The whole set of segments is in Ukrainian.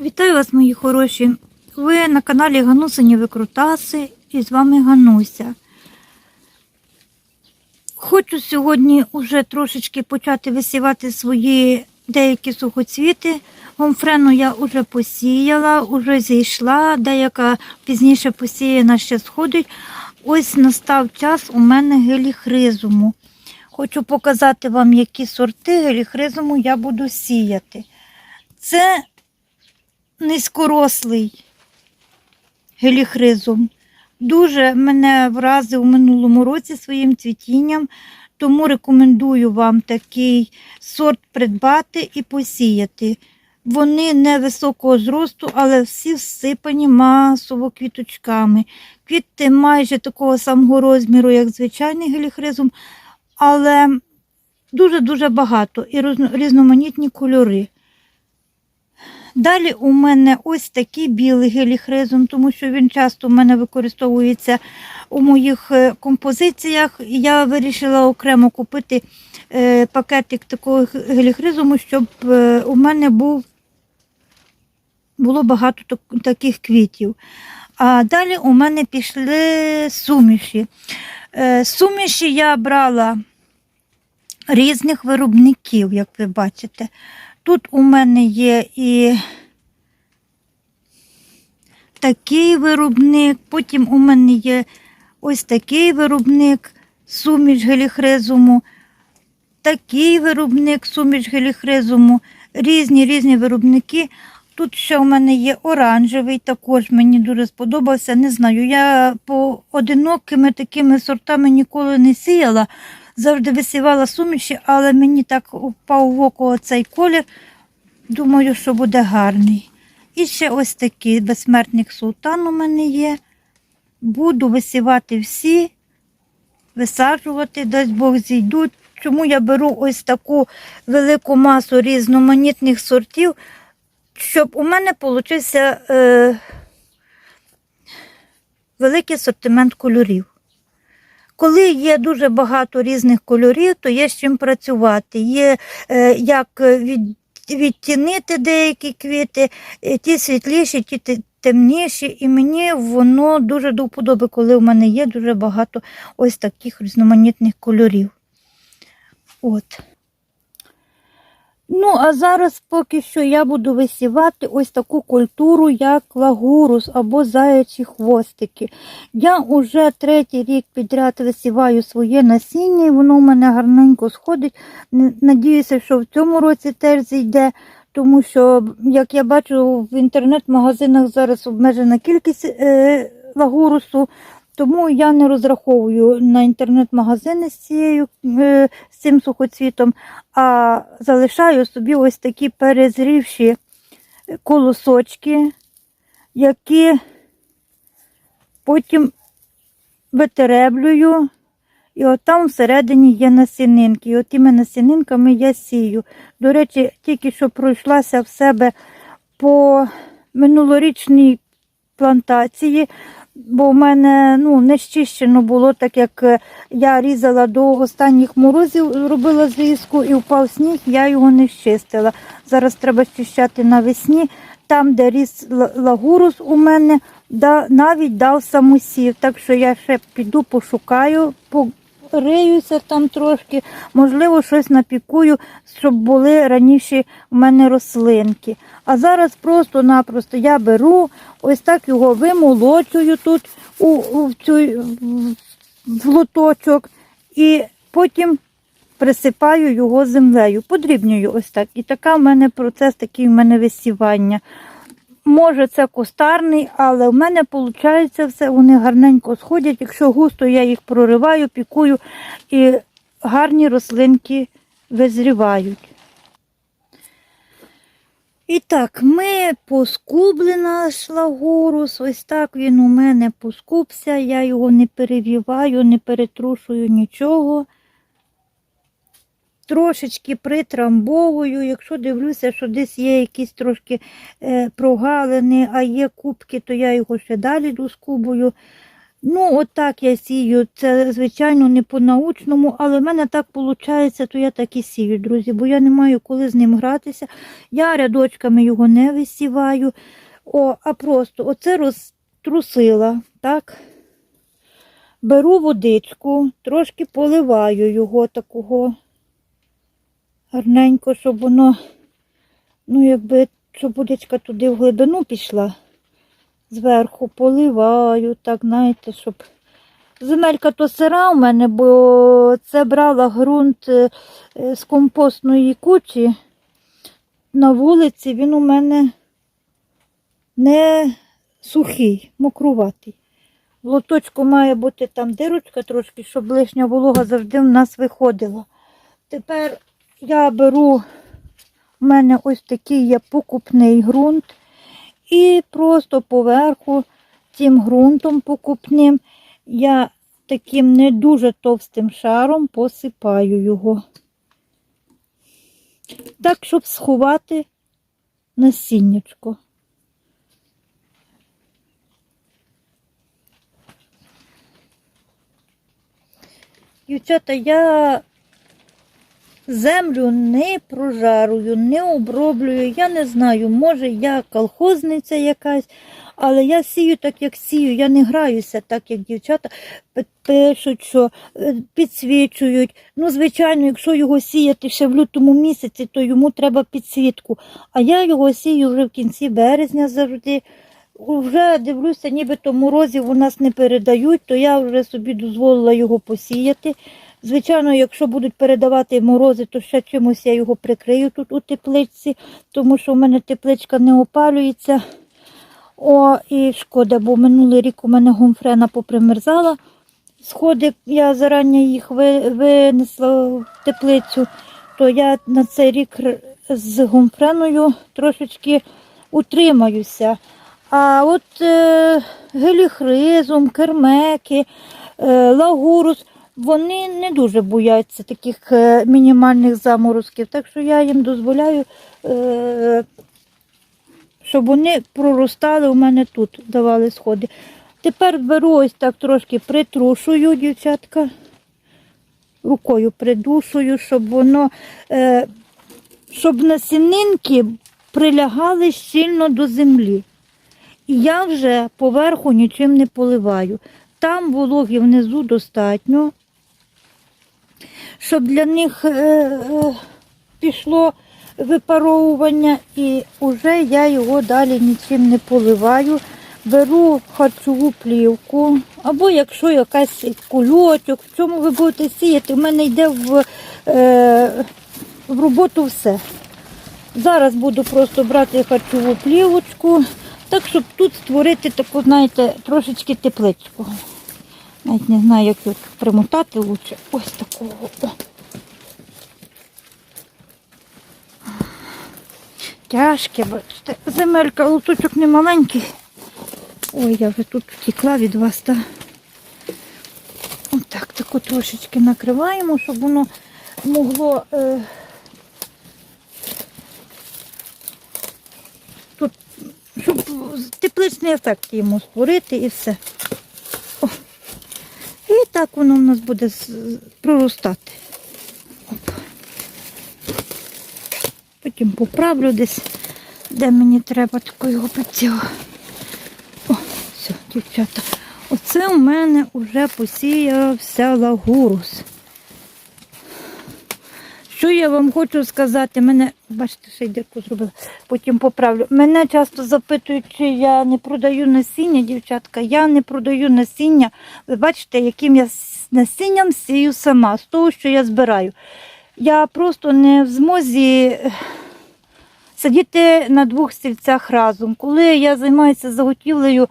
Вітаю вас, мої хороші. Ви на каналі Ганусині Викрутаси і з вами Гануся. Хочу сьогодні уже трошечки почати висівати свої деякі сухоцвіти. Гомфрену я вже посіяла, вже зійшла, деяка пізніше посіяна ще сходить. Ось настав час у мене геліхризуму. Хочу показати вам, які сорти геліхризуму я буду сіяти. Це низькорослий геліхризум. Дуже мене вразив у минулому році своїм цвітінням, тому рекомендую вам такий сорт придбати і посіяти. Вони не високого зросту, але всі всипані масово квіточками. Квіти майже такого самого розміру, як звичайний геліхризум, але дуже-дуже багато і різноманітні кольори. Далі у мене ось такий білий геліхризум, тому що він часто у мене використовується у моїх е, композиціях. Я вирішила окремо купити е, пакетик такого геліхризуму, щоб е, у мене був, було багато таких квітів. А далі у мене пішли суміші. Суміші я брала різних виробників, як ви бачите. Тут у мене є і такий виробник, потім у мене є ось такий виробник, суміш геліхризуму, такий виробник, суміш геліхризуму, різні різні виробники. Тут ще у мене є оранжевий, також мені дуже сподобався. Не знаю, я по одинокими такими сортами ніколи не сіяла, завжди висівала суміші, але мені так впав в око цей колір. Думаю, що буде гарний. І ще ось такий безсмертник султан у мене є. Буду висівати всі, висаджувати, дасть Бог зійдуть. Чому я беру ось таку велику масу різноманітних сортів, щоб у мене получився е, великий асортимент кольорів. Коли є дуже багато різних кольорів, то є з чим працювати. Є е, як від, відтінити деякі квіти, е, ті світліші, ті темніші. І мені воно дуже до вподоби, коли в мене є дуже багато ось таких різноманітних кольорів. От. Ну, а зараз поки що я буду висівати ось таку культуру, як лагурус або заячі хвостики. Я вже третій рік підряд висіваю своє насіння, і воно в мене гарненько сходить. Надіюся, що в цьому році теж зійде, тому що, як я бачу, в інтернет-магазинах зараз обмежена кількість е, лагурусу. Тому я не розраховую на інтернет-магазини з, е, з цим сухоцвітом, а залишаю собі ось такі перезрівші колосочки, які потім витереблюю. І от там всередині є насінинки. І от тими насінинками я сію. До речі, тільки що пройшлася в себе по минулорічній плантації, бо в мене ну, не щищено було, так як е, я різала до останніх морозів, робила зрізку і впав сніг, я його не щистила. Зараз треба щищати навесні. Там, де ріс ла- лагурус у мене, да, навіть дав самосів. Так що я ще піду пошукаю, пориюся там трошки, можливо, щось напікую, щоб були раніше в мене рослинки. А зараз просто-напросто я беру, ось так його вимолочую тут у, у в цю, в лоточок і потім присипаю його землею, подрібнюю ось так. І така в мене процес, такий в мене висівання. Може, це кустарний, але в мене виходить все, вони гарненько сходять. Якщо густо, я їх прориваю, пікую і гарні рослинки визрівають. І так, ми поскубли наш лагурус. Ось так він у мене поскубся. Я його не перевіваю, не перетрушую нічого. Трошечки притрамбовую, якщо дивлюся, що десь є якісь трошки е, прогалини, а є кубки, то я його ще далі доскубую. Ну, от так я сію. Це, звичайно, не по-научному, але в мене так виходить, то я так і сію, друзі, бо я не маю коли з ним гратися. Я рядочками його не висіваю, о, а просто оце розтрусила, так? Беру водичку, трошки поливаю його такого гарненько, щоб воно, ну, якби, щоб водичка туди в глибину пішла. Зверху поливаю, так, знаєте, щоб. Земелька то сира у мене, бо це брала ґрунт е, е, з компостної кучі на вулиці, він у мене не сухий, мокруватий. В лоточку має бути там дирочка трошки, щоб лишня волога завжди в нас виходила. Тепер я беру, у мене ось такий є покупний ґрунт. І просто поверху цим ґрунтом покупним я таким не дуже товстим шаром посипаю його. Так, щоб сховати насіннячко. Дівчата, я землю не прожарую, не оброблюю. Я не знаю, може я колхозниця якась, але я сію так, як сію. Я не граюся так, як дівчата пишуть, що е, підсвічують. Ну, звичайно, якщо його сіяти ще в лютому місяці, то йому треба підсвітку. А я його сію вже в кінці березня завжди. Вже дивлюся, нібито морозів у нас не передають, то я вже собі дозволила його посіяти. Звичайно, якщо будуть передавати морози, то ще чимось я його прикрию тут у тепличці, тому що в мене тепличка не опалюється. О, і шкода, бо минулий рік у мене гумфрена попримерзала. Сходи я зарані їх винесла в теплицю, то я на цей рік з гумфреною трошечки утримаюся. А от е, геліхризум, кермеки, е, лагурус, вони не дуже бояться таких е, мінімальних заморозків. Так що я їм дозволяю, е, щоб вони проростали у мене тут, давали сходи. Тепер беру ось так трошки притрушую, дівчатка, рукою придушую, щоб воно, е, щоб насінинки прилягали щільно до землі. І я вже поверху нічим не поливаю. Там вологи внизу достатньо, щоб для них е, е, пішло випаровування, і вже я його далі нічим не поливаю. Беру харчову плівку, або якщо якась кульочок, в чому ви будете сіяти, в мене йде в, е, в роботу все. Зараз буду просто брати харчову плівочку, так, щоб тут створити таку, знаєте, трошечки тепличку. Навіть не знаю, як його примотати лучше. Ось такого. Тяжке, бачите. Земелька, луточок не маленький. Ой, я вже тут втекла від вас, так. Отак, таку трошечки накриваємо, щоб воно могло. Е... Тут, щоб тепличний ефект йому створити і все. Так воно в нас буде проростати. Оп. Потім поправлю десь, де мені треба такого цього. О, все, дівчата. Оце у мене вже посіявся лагурус. Що я вам хочу сказати? Мене, бачите, ще й дірку зробила, потім поправлю. Мене часто запитують, чи я не продаю насіння, дівчатка. Я не продаю насіння. Ви бачите, яким я насінням сію сама, з того, що я збираю. Я просто не в змозі сидіти на двох стільцях разом. Коли я займаюся заготівлею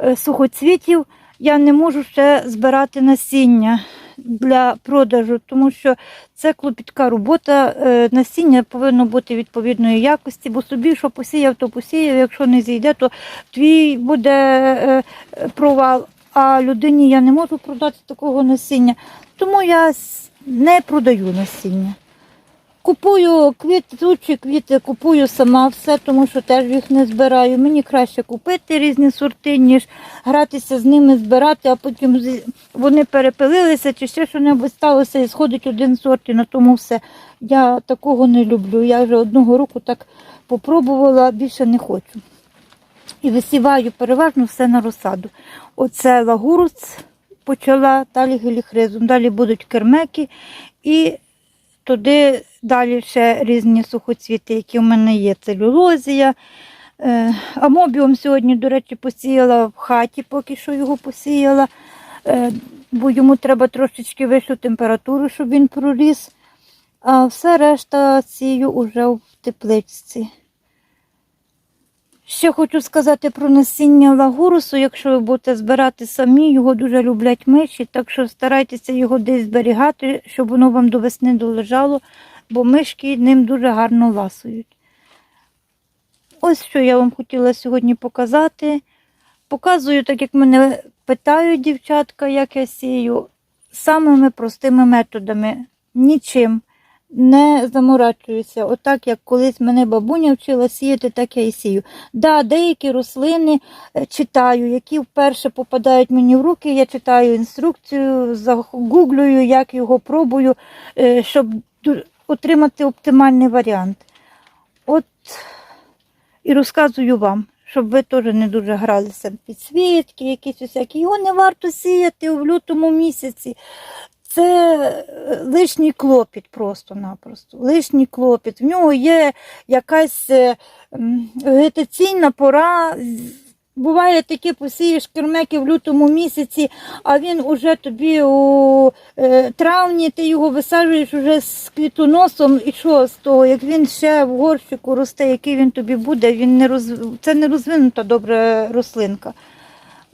е, сухоцвітів, я не можу ще збирати насіння для продажу, тому що це клопітка робота. Е, Насіння повинно бути відповідної якості, бо собі, що посіяв, то посіяв. Якщо не зійде, то твій буде е, провал. А людині я не можу продати такого насіння. Тому я не продаю насіння. Купую квітучі квіти, купую сама все, тому що теж їх не збираю. Мені краще купити різні сорти, ніж гратися з ними, збирати, а потім вони перепилилися чи ще що-небудь сталося і сходить один сорт, і на тому все. Я такого не люблю. Я вже одного року так попробувала, більше не хочу. І висіваю переважно все на розсаду. Оце лагуруц почала, далі геліхризум, далі будуть кермеки і туди далі ще різні сухоцвіти, які в мене є. Целюлозія. Е, Амобіум сьогодні, до речі, посіяла в хаті, поки що його посіяла, е, бо йому треба трошечки вищу температуру, щоб він проріс. А все решта сію уже в тепличці. Ще хочу сказати про насіння лагурусу. Якщо ви будете збирати самі, його дуже люблять миші, так що старайтеся його десь зберігати, щоб воно вам до весни долежало, бо мишки ним дуже гарно ласують. Ось що я вам хотіла сьогодні показати. Показую, так як мене питають дівчатка, як я сію, самими простими методами, нічим не заморачуюся. Отак, як колись мене бабуня вчила сіяти, так я і сію. Да, деякі рослини е, читаю, які вперше попадають мені в руки. Я читаю інструкцію, загуглюю, як його пробую, е, щоб отримати оптимальний варіант. От і розказую вам, щоб ви теж не дуже гралися в підсвітки, якісь усякі. Його не варто сіяти в лютому місяці. Це е, лишній клопіт просто-напросто. Лишній клопіт. В нього є якась е, вегетаційна пора. Буває таке, посієш кермеки в лютому місяці, а він уже тобі у е, травні, ти його висаджуєш уже з квітоносом, і що з того, як він ще в горщику росте, який він тобі буде, він не роз... це не розвинута добра рослинка.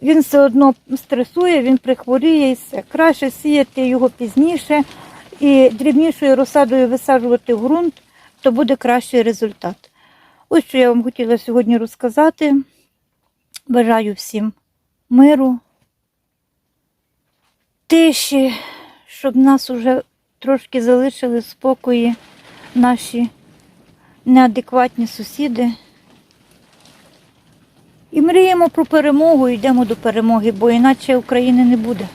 Він все одно стресує, він прихворіє і все. Краще сіяти його пізніше і дрібнішою розсадою висаджувати ґрунт, то буде кращий результат. Ось що я вам хотіла сьогодні розказати. Бажаю всім миру, тиші, щоб нас уже трошки залишили спокої наші неадекватні сусіди. І мріємо про перемогу, йдемо до перемоги, бо іначе України не буде.